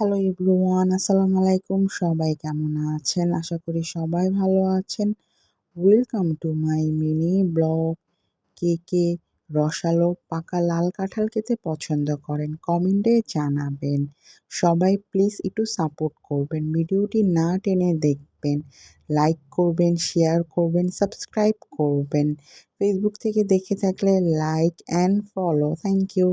Hello everyone আসসালামু আলাইকুম সবাই কেমন আছেন? আশা করি সবাই ভালো আছেন। Welcome to my mini blog কে কে রসালো পাকা লাল কাঁঠাল খেতে পছন্দ করেন। কমেন্টে জানাবেন। সবাই প্লিজ একটু সাপোর্ট করবেন। ভিডিওটি না টেনে দেখবেন। লাইক করবেন শেয়ার করবেন সাবস্ক্রাইব করবেন। ফেসবুক থেকে দেখে থাকলে like and follow thank you